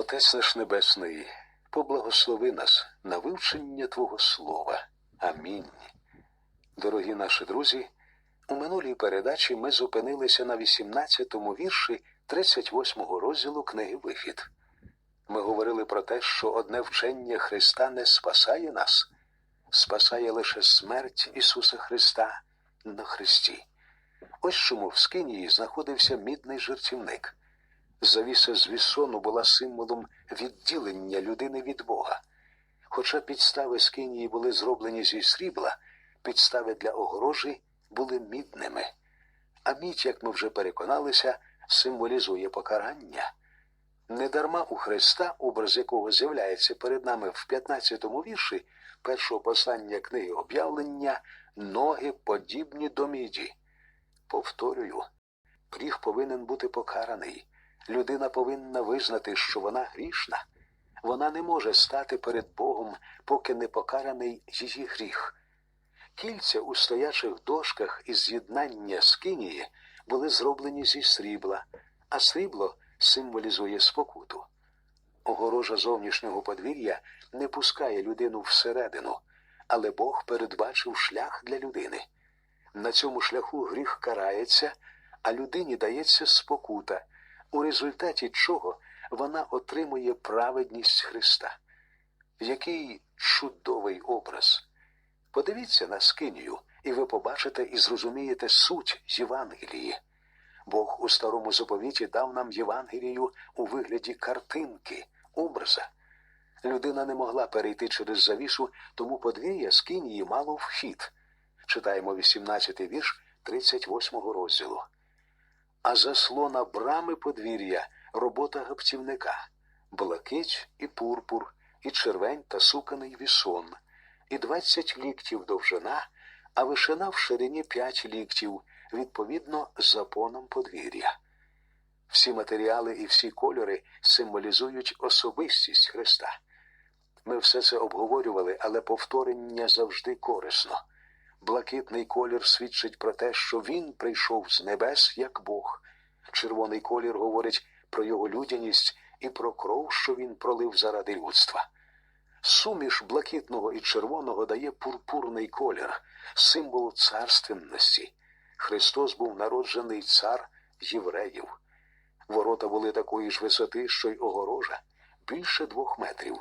Отець наш Небесний, поблагослови нас на вивчення Твого Слова. Амінь. Дорогі наші друзі, у минулій передачі ми зупинилися на 18-му вірші 38-го розділу книги Вихід. Ми говорили про те, що одне вчення Христа не спасає нас, спасає лише смерть Ісуса Христа на Христі. Ось чому в Скинії знаходився мідний жертівник. Завіса з вісону була символом відділення людини від Бога. Хоча підстави Скинії були зроблені зі срібла, підстави для огорожі були мідними. А мідь, як ми вже переконалися, символізує покарання. Недарма у Христа, образ якого з'являється перед нами в 15-му вірші першого послання книги об'явлення, ноги подібні до міді. Повторюю, гріх повинен бути покараний. Людина повинна визнати, що вона грішна. Вона не може стати перед Богом, поки не покараний її гріх. Кільця у стоячих дошках із з'єднання скинії були зроблені зі срібла, а срібло символізує спокуту. Огорожа зовнішнього подвір'я не пускає людину всередину, але Бог передбачив шлях для людини. На цьому шляху гріх карається, а людині дається спокута, у результаті чого вона отримує праведність Христа. Який чудовий образ! Подивіться на скинію, і ви побачите і зрозумієте суть Євангелії. Бог у старому заповіті дав нам Євангелію у вигляді картинки, образа. Людина не могла перейти через завісу, тому подвір'я скинії мало вхід. Читаємо 18-й вірш 38-го розділу. А заслона брами подвір'я робота гаптівника, блакить і пурпур, і червень та суканий вісон, і двадцять ліктів довжина, а вишина в ширині п'ять ліктів, відповідно запоном подвір'я. Всі матеріали і всі кольори символізують особистість Христа. Ми все це обговорювали, але повторення завжди корисно. Блакитний колір свідчить про те, що він прийшов з небес як Бог. Червоний колір говорить про його людяність і про кров, що він пролив заради людства. Суміш блакитного і червоного дає пурпурний колір, символ царственності. Христос був народжений цар євреїв. Ворота були такої ж висоти, що й огорожа, більше двох метрів,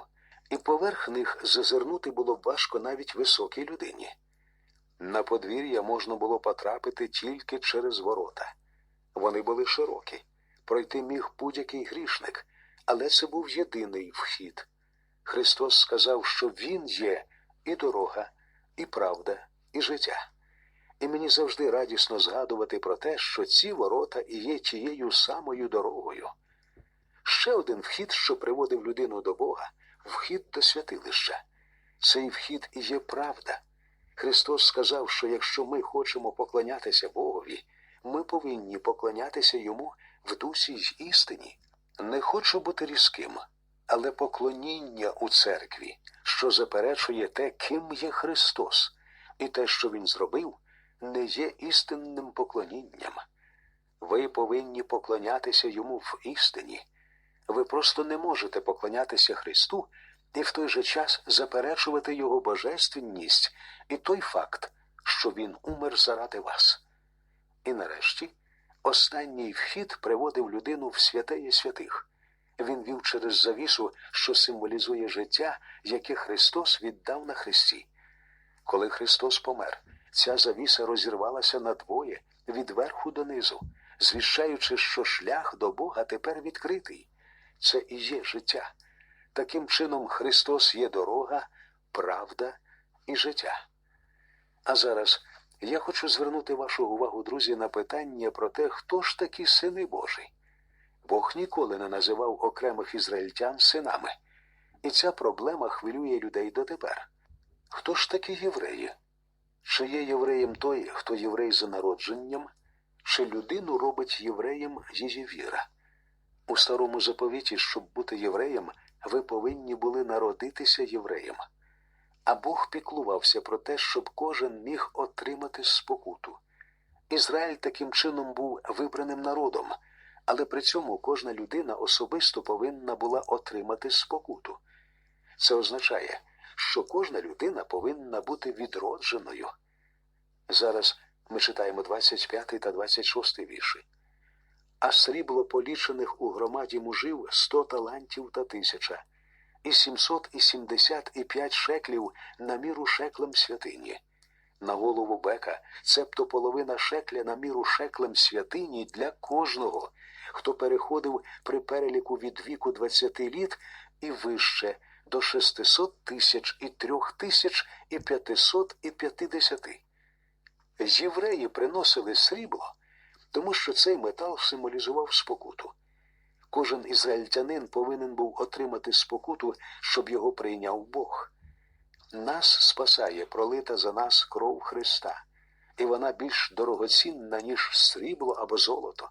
і поверх них зазирнути було важко навіть високій людині. На подвір'я можна було потрапити тільки через ворота. Вони були широкі, пройти міг будь-який грішник, але це був єдиний вхід. Христос сказав, що Він є і дорога, і правда, і життя. І мені завжди радісно згадувати про те, що ці ворота і є тією самою дорогою. Ще один вхід, що приводив людину до Бога, вхід до святилища. Цей вхід і є правда. Христос сказав, що якщо ми хочемо поклонятися Богові, ми повинні поклонятися Йому в дусі й істині. Не хочу бути різким, але поклоніння у церкві, що заперечує те, ким є Христос, і те, що Він зробив, не є істинним поклонінням. Ви повинні поклонятися йому в істині. Ви просто не можете поклонятися Христу і в той же час заперечувати Його божественність і той факт, що Він умер заради вас. І нарешті останній вхід приводив людину в святеє святих. Він вів через завісу, що символізує життя, яке Христос віддав на Христі. Коли Христос помер, ця завіса розірвалася надвоє від верху до низу, звіщаючи, що шлях до Бога тепер відкритий. Це і є життя. Таким чином, Христос є дорога, правда і життя. А зараз я хочу звернути вашу увагу, друзі, на питання про те, хто ж такі сини Божі. Бог ніколи не називав окремих ізраїльтян синами, і ця проблема хвилює людей дотепер. Хто ж такі євреї? Чи є євреєм той, хто єврей за народженням, чи людину робить євреєм її віра? У старому заповіті, щоб бути євреєм, ви повинні були народитися євреєм. А Бог піклувався про те, щоб кожен міг отримати спокуту. Ізраїль таким чином був вибраним народом, але при цьому кожна людина особисто повинна була отримати спокуту. Це означає, що кожна людина повинна бути відродженою. Зараз ми читаємо 25 та 26 вірші. А срібло полічених у громаді мужів сто талантів та тисяча, і сімсот і сімдесят і п'ять шеклів на міру шеклем святині. На голову бека, цебто половина шекля на міру шеклем святині для кожного, хто переходив при переліку від віку двадцяти літ і вище до шестисот тисяч і трьох тисяч і п'ятисот і п'ятидесяти. Євреї приносили срібло, тому що цей метал символізував спокуту. Кожен ізраїльтянин повинен був отримати спокуту, щоб його прийняв Бог. Нас спасає пролита за нас кров Христа, і вона більш дорогоцінна, ніж срібло або золото.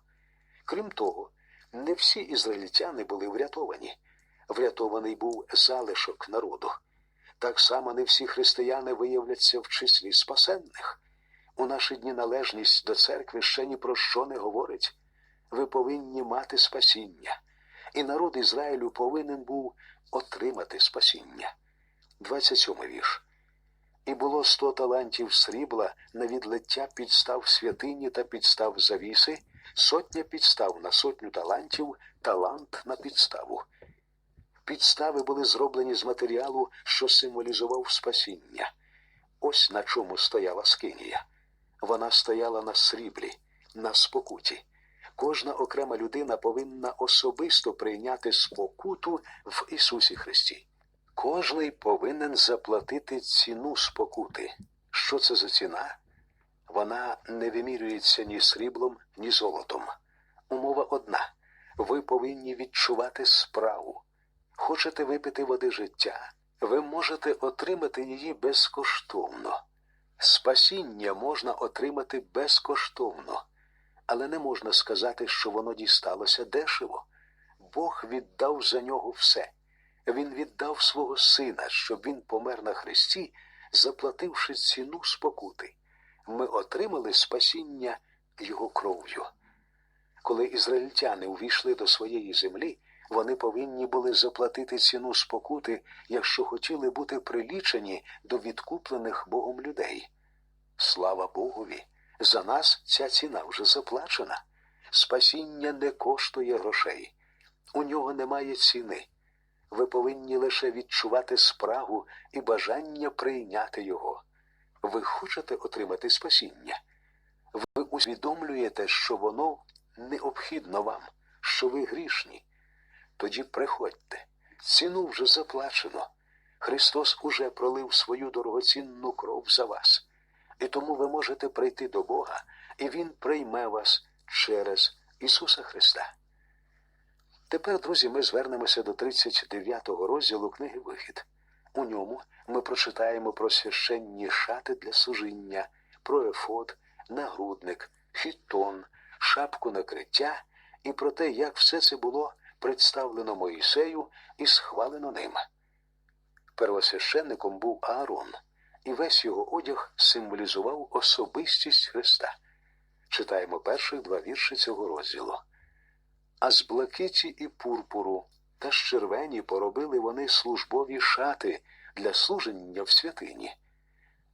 Крім того, не всі ізраїльтяни були врятовані. Врятований був залишок народу. Так само не всі християни виявляться в числі спасенних. У наші дні належність до церкви ще ні про що не говорить. Ви повинні мати спасіння, і народ Ізраїлю повинен був отримати спасіння. 27 вірш. І було сто талантів срібла на відлиття підстав святині та підстав завіси, сотня підстав на сотню талантів, талант на підставу. Підстави були зроблені з матеріалу, що символізував спасіння. Ось на чому стояла скинія. Вона стояла на сріблі, на спокуті. Кожна окрема людина повинна особисто прийняти спокуту в Ісусі Христі. Кожний повинен заплатити ціну спокути. Що це за ціна? Вона не вимірюється ні сріблом, ні золотом. Умова одна ви повинні відчувати справу. Хочете випити води життя, ви можете отримати її безкоштовно. Спасіння можна отримати безкоштовно, але не можна сказати, що воно дісталося дешево. Бог віддав за нього все. Він віддав свого сина, щоб він помер на хресті, заплативши ціну спокути. Ми отримали спасіння його кров'ю. Коли ізраїльтяни увійшли до своєї землі, вони повинні були заплатити ціну спокути, якщо хотіли бути прилічені до відкуплених Богом людей. Слава Богові! За нас ця ціна вже заплачена. Спасіння не коштує грошей, у нього немає ціни. Ви повинні лише відчувати спрагу і бажання прийняти його. Ви хочете отримати спасіння. Ви усвідомлюєте, що воно необхідно вам, що ви грішні. Тоді приходьте. Ціну вже заплачено. Христос уже пролив свою дорогоцінну кров за вас. І тому ви можете прийти до Бога, і Він прийме вас через Ісуса Христа. Тепер, друзі, ми звернемося до 39-го розділу книги Вихід. У ньому ми прочитаємо про священні шати для служіння, про ефод, нагрудник, хітон, шапку накриття і про те, як все це було представлено Моїсею і схвалено ним. Первосвященником був Аарон, і весь його одяг символізував особистість Христа. Читаємо перших два вірші цього розділу. А з блакиті і пурпуру та з червені поробили вони службові шати для служення в святині,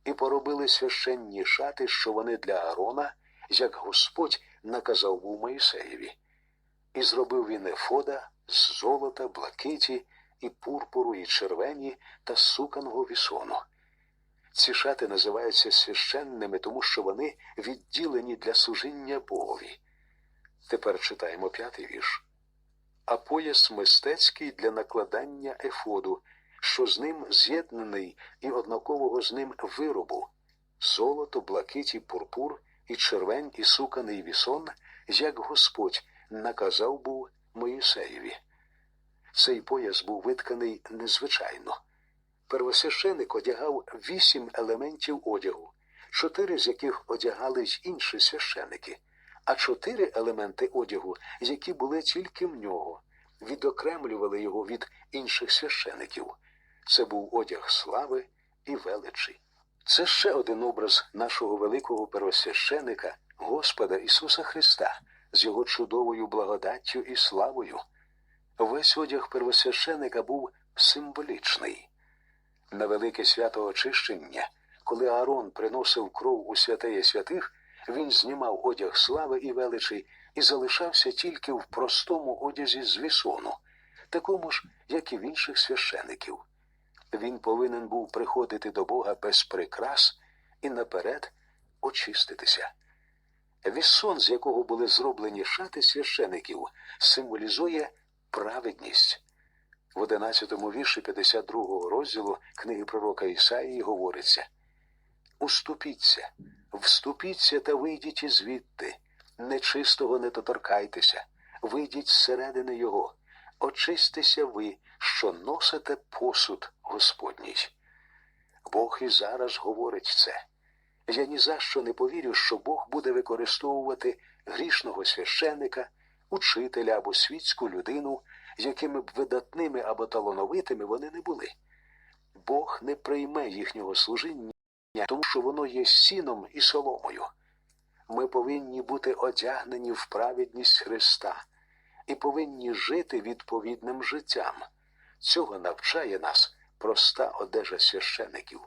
і поробили священні шати, що вони для Аарона, як Господь наказав був Моїсеєві. І зробив він ефода з золота, блакиті, і пурпуру, і червені та суканого вісону. Ці шати називаються священними, тому що вони відділені для служіння Богові. Тепер читаємо п'ятий вірш. А пояс мистецький для накладання ефоду, що з ним з'єднаний і однакового з ним виробу, золото, блакиті, пурпур, і червень, і суканий вісон, як Господь наказав був Моїсеєві. Цей пояс був витканий незвичайно. Первосвященик одягав вісім елементів одягу, чотири з яких одягали й інші священики, а чотири елементи одягу, які були тільки в нього, відокремлювали його від інших священиків. Це був одяг слави і величі. Це ще один образ нашого великого первосвященика, Господа Ісуса Христа, з його чудовою благодаттю і славою. Весь одяг первосвященика був символічний. На велике свято очищення, коли Аарон приносив кров у святеє святих, він знімав одяг слави і величі і залишався тільки в простому одязі з вісону, такому ж, як і в інших священиків. Він повинен був приходити до Бога без прикрас і наперед очиститися. Вісон, з якого були зроблені шати священиків, символізує праведність. В 11-му вірші 52-го розділу книги пророка Ісаїї говориться Уступіться, вступіться та вийдіть із звідти, нечистого не доторкайтеся, вийдіть зсередини його, очистися ви, що носите посуд Господній. Бог і зараз говорить це. Я ні за що не повірю, що Бог буде використовувати грішного священика, учителя або світську людину, якими б видатними або талановитими вони не були. Бог не прийме їхнього служіння, тому що воно є сіном і соломою. Ми повинні бути одягнені в праведність Христа і повинні жити відповідним життям. Цього навчає нас проста одежа священиків.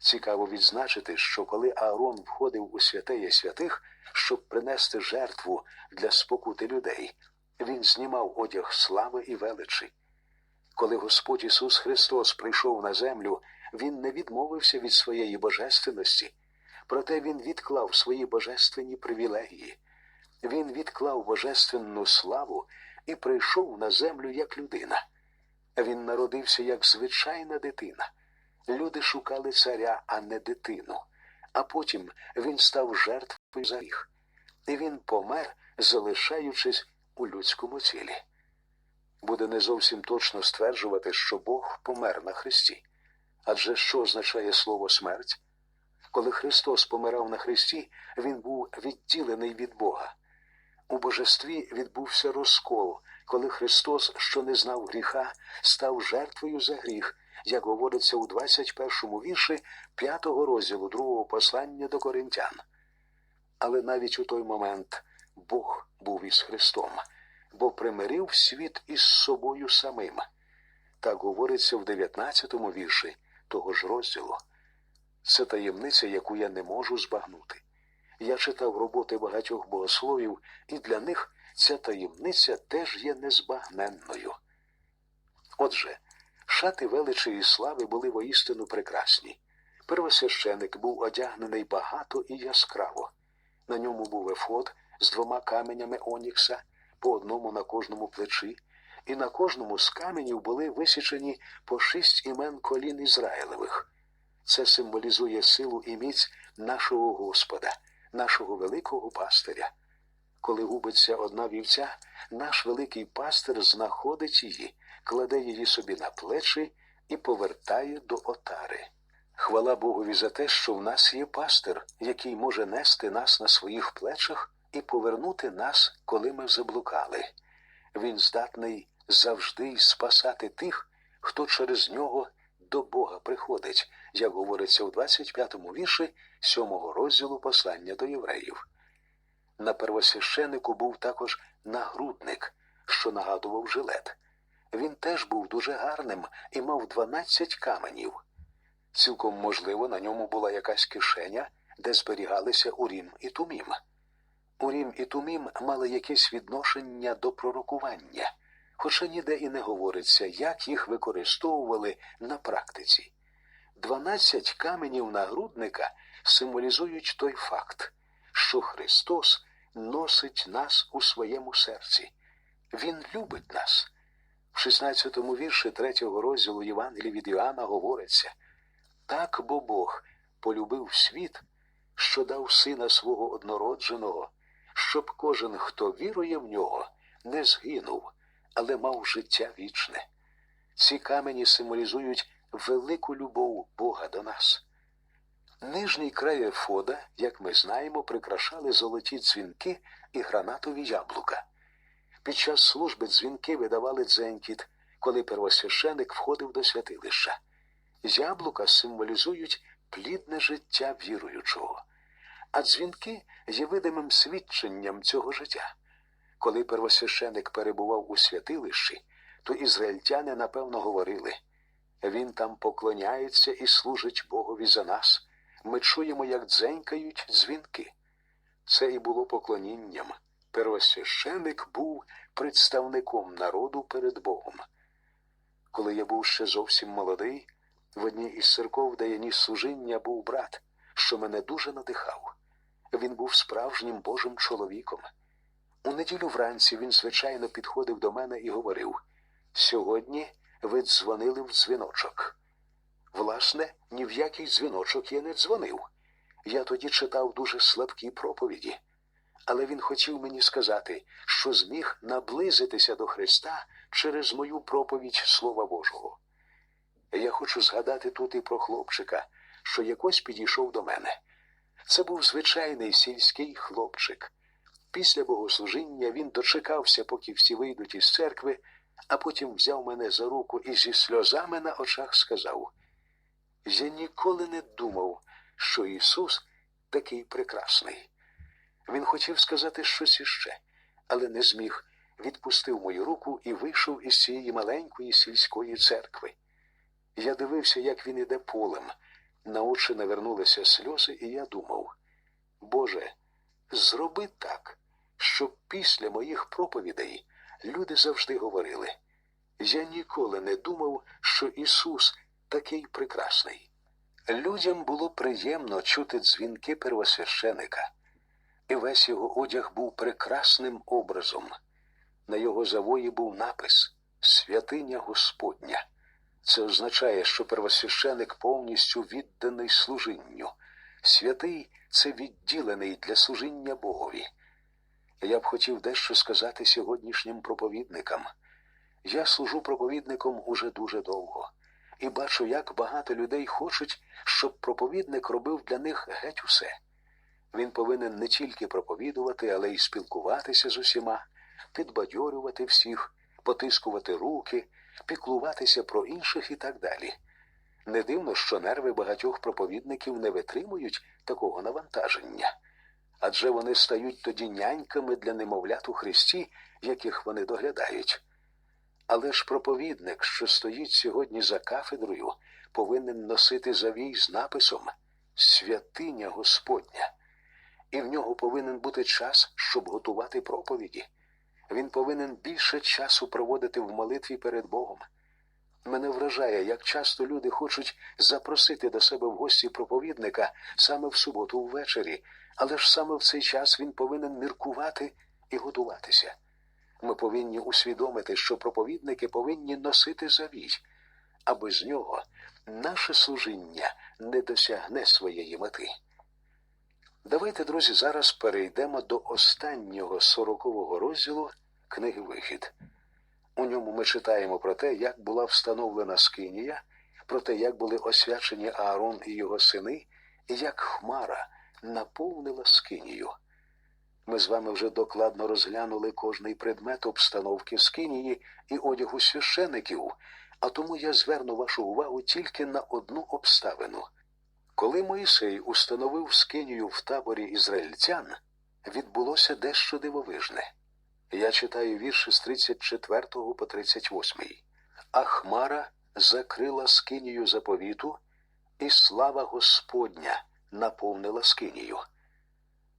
Цікаво відзначити, що коли Аарон входив у святеє святих, щоб принести жертву для спокути людей, він знімав одяг слави і величі. Коли Господь Ісус Христос прийшов на землю, Він не відмовився від своєї божественності, проте Він відклав свої божественні привілегії. Він відклав божественну славу і прийшов на землю як людина. Він народився як звичайна дитина. Люди шукали царя, а не дитину. А потім він став жертвою за їх. І він помер, залишаючись у людському тілі. Буде не зовсім точно стверджувати, що Бог помер на Христі. Адже що означає слово смерть? Коли Христос помирав на Христі, Він був відділений від Бога. У божестві відбувся розкол, коли Христос, що не знав гріха, став жертвою за гріх, як говориться у 21-му вірші 5-го розділу другого послання до коринтян. Але навіть у той момент Бог був із Христом, бо примирив світ із собою самим. Так говориться в 19-му вірші того ж розділу. Це таємниця, яку я не можу збагнути. Я читав роботи багатьох богословів, і для них ця таємниця теж є незбагненною. Отже, шати величі і слави були воістину прекрасні. Первосвященик був одягнений багато і яскраво. На ньому був ефод з двома каменями Онікса, по одному на кожному плечі, і на кожному з каменів були висічені по шість імен колін Ізраїлевих. Це символізує силу і міць нашого Господа, нашого великого пастиря. Коли губиться одна вівця, наш великий пастир знаходить її, кладе її собі на плечі і повертає до отари. Хвала Богові за те, що в нас є пастир, який може нести нас на своїх плечах і повернути нас, коли ми заблукали. Він здатний завжди спасати тих, хто через нього до Бога приходить, як говориться у 25-му вірші 7-го розділу послання до євреїв. На первосвященику був також нагрудник, що нагадував жилет. Він теж був дуже гарним і мав 12 каменів. Цілком можливо, на ньому була якась кишеня, де зберігалися Урім і Тумім. Урім і Тумім мали якесь відношення до пророкування, хоча ніде і не говориться, як їх використовували на практиці. Дванадцять каменів нагрудника символізують той факт, що Христос носить нас у своєму серці. Він любить нас. В 16-му вірші 3-го розділу Євангелії від Іоанна говориться так бо Бог полюбив світ, що дав сина свого однородженого, щоб кожен, хто вірує в нього, не згинув, але мав життя вічне. Ці камені символізують велику любов Бога до нас. Нижній край ефода, як ми знаємо, прикрашали золоті дзвінки і гранатові яблука. Під час служби дзвінки видавали дзенькіт, коли первосвященик входив до святилища. Яблука символізують плідне життя віруючого, а дзвінки є видимим свідченням цього життя. Коли первосвященик перебував у святилищі, то ізраїльтяни напевно говорили він там поклоняється і служить Богові за нас. Ми чуємо, як дзенькають дзвінки. Це і було поклонінням. Первосвященик був представником народу перед Богом. Коли я був ще зовсім молодий, в одній із церков, де я ніс служіння, був брат, що мене дуже надихав. Він був справжнім Божим чоловіком. У неділю вранці він, звичайно, підходив до мене і говорив Сьогодні ви дзвонили в дзвіночок. Власне, ні в який дзвіночок я не дзвонив. Я тоді читав дуже слабкі проповіді, але він хотів мені сказати, що зміг наблизитися до Христа через мою проповідь Слова Божого. Я хочу згадати тут і про хлопчика, що якось підійшов до мене. Це був звичайний сільський хлопчик. Після богослужіння він дочекався, поки всі вийдуть із церкви, а потім взяв мене за руку і зі сльозами на очах сказав: Я ніколи не думав, що Ісус такий прекрасний. Він хотів сказати щось іще, але не зміг, відпустив мою руку і вийшов із цієї маленької сільської церкви. Я дивився, як він іде полем. На очі навернулися сльози, і я думав, Боже, зроби так, щоб після моїх проповідей люди завжди говорили. Я ніколи не думав, що Ісус такий прекрасний. Людям було приємно чути дзвінки первосвященика, і весь його одяг був прекрасним образом. На його завої був напис Святиня Господня. Це означає, що первосвященик повністю відданий служінню. Святий це відділений для служіння Богові. Я б хотів дещо сказати сьогоднішнім проповідникам. Я служу проповідником уже дуже довго і бачу, як багато людей хочуть, щоб проповідник робив для них геть усе. Він повинен не тільки проповідувати, але й спілкуватися з усіма, підбадьорювати всіх, потискувати руки, піклуватися про інших і так далі. Не дивно, що нерви багатьох проповідників не витримують такого навантаження, адже вони стають тоді няньками для немовлят у Христі, яких вони доглядають. Але ж проповідник, що стоїть сьогодні за кафедрою, повинен носити завій з написом Святиня Господня, і в нього повинен бути час, щоб готувати проповіді. Він повинен більше часу проводити в молитві перед Богом. Мене вражає, як часто люди хочуть запросити до себе в гості проповідника саме в суботу ввечері, але ж саме в цей час він повинен міркувати і готуватися. Ми повинні усвідомити, що проповідники повинні носити завій, а без нього наше служіння не досягне своєї мети. Давайте, друзі, зараз перейдемо до останнього сорокового розділу книги Вихід. У ньому ми читаємо про те, як була встановлена скинія, про те, як були освячені Аарон і його сини, і як Хмара наповнила скинію. Ми з вами вже докладно розглянули кожний предмет обстановки скинії і одягу священиків, а тому я зверну вашу увагу тільки на одну обставину. Коли Моїсей установив скинію в таборі ізраїльтян, відбулося дещо дивовижне. Я читаю вірші з 34 по 38. А Хмара закрила скинію заповіту, і слава Господня наповнила скинію.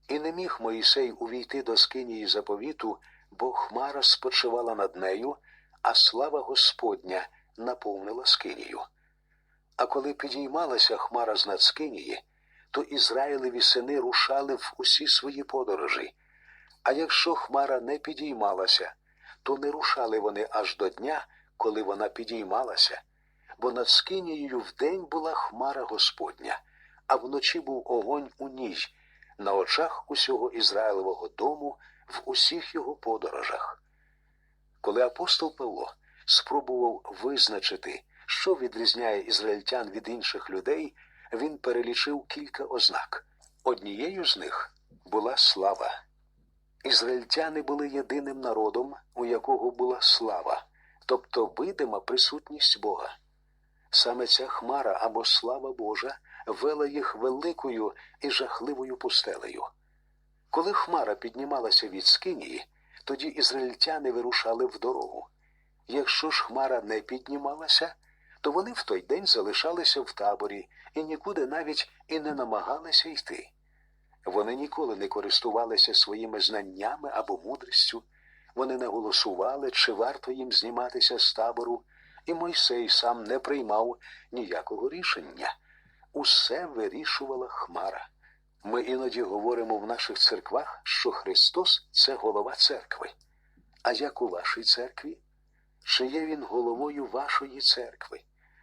І не міг Моїсей увійти до скинії заповіту, бо Хмара спочивала над нею, а слава Господня наповнила скинію. А коли підіймалася Хмара з над скинії, то Ізраїлеві сини рушали в усі свої подорожі. А якщо Хмара не підіймалася, то не рушали вони аж до дня, коли вона підіймалася, бо над скинією вдень була Хмара Господня, а вночі був огонь у ній, на очах усього Ізраїлевого дому в усіх його подорожах. Коли апостол Павло спробував визначити, що відрізняє ізраїльтян від інших людей, він перелічив кілька ознак. Однією з них була слава. Ізраїльтяни були єдиним народом, у якого була слава, тобто видима присутність Бога. Саме ця хмара або слава Божа вела їх великою і жахливою пустелею. Коли хмара піднімалася від скинії, тоді ізраїльтяни вирушали в дорогу. Якщо ж хмара не піднімалася, то вони в той день залишалися в таборі і нікуди навіть і не намагалися йти. Вони ніколи не користувалися своїми знаннями або мудрістю, вони не голосували, чи варто їм зніматися з табору, і Мойсей сам не приймав ніякого рішення. Усе вирішувала хмара. Ми іноді говоримо в наших церквах, що Христос це голова церкви. А як у вашій церкві? Чи є він головою вашої церкви?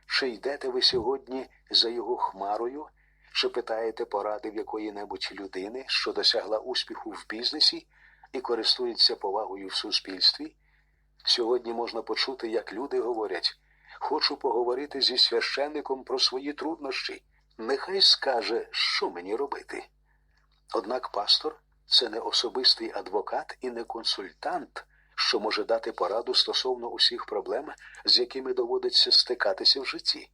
Чи йдете ви сьогодні за його хмарою? Чи питаєте поради в якої-небудь людини, що досягла успіху в бізнесі і користується повагою в суспільстві? Сьогодні можна почути, як люди говорять: хочу поговорити зі священником про свої труднощі. Нехай скаже, що мені робити. Однак пастор це не особистий адвокат і не консультант, що може дати пораду стосовно усіх проблем, з якими доводиться стикатися в житті.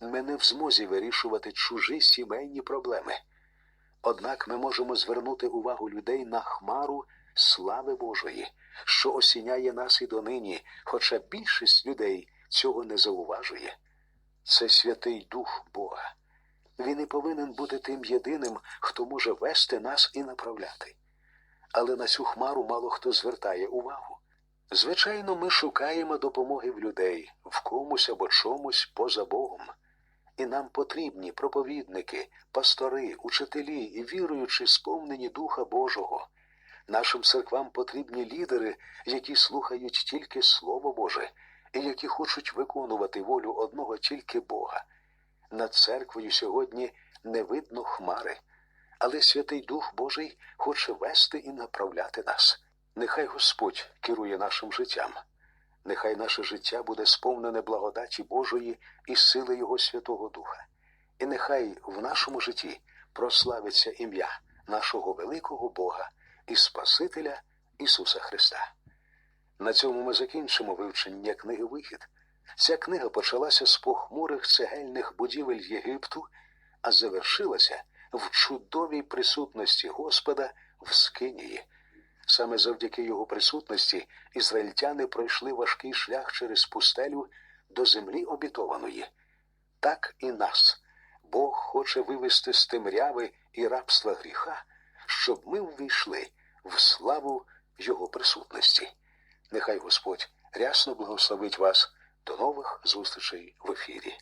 Ми не в змозі вирішувати чужі сімейні проблеми. Однак ми можемо звернути увагу людей на хмару слави Божої, що осіняє нас і донині, хоча більшість людей цього не зауважує. Це святий Дух Бога. Він і повинен бути тим єдиним, хто може вести нас і направляти. Але на цю хмару мало хто звертає увагу. Звичайно, ми шукаємо допомоги в людей, в комусь або чомусь поза Богом. І нам потрібні проповідники, пастори, учителі і віруючи, сповнені Духа Божого. Нашим церквам потрібні лідери, які слухають тільки Слово Боже і які хочуть виконувати волю одного тільки Бога. Над церквою сьогодні не видно хмари, але Святий Дух Божий хоче вести і направляти нас. Нехай Господь керує нашим життям. Нехай наше життя буде сповнене благодаті Божої і сили Його Святого Духа. І нехай в нашому житті прославиться ім'я нашого великого Бога і Спасителя Ісуса Христа. На цьому ми закінчимо вивчення книги Вихід. Ця книга почалася з похмурих цегельних будівель Єгипту, а завершилася в чудовій присутності Господа в Скинії. Саме завдяки його присутності ізраїльтяни пройшли важкий шлях через пустелю до землі обітованої. Так і нас Бог хоче вивести з темряви і рабства гріха, щоб ми увійшли в славу Його присутності. Нехай Господь рясно благословить вас. До нових зустрічей в ефірі.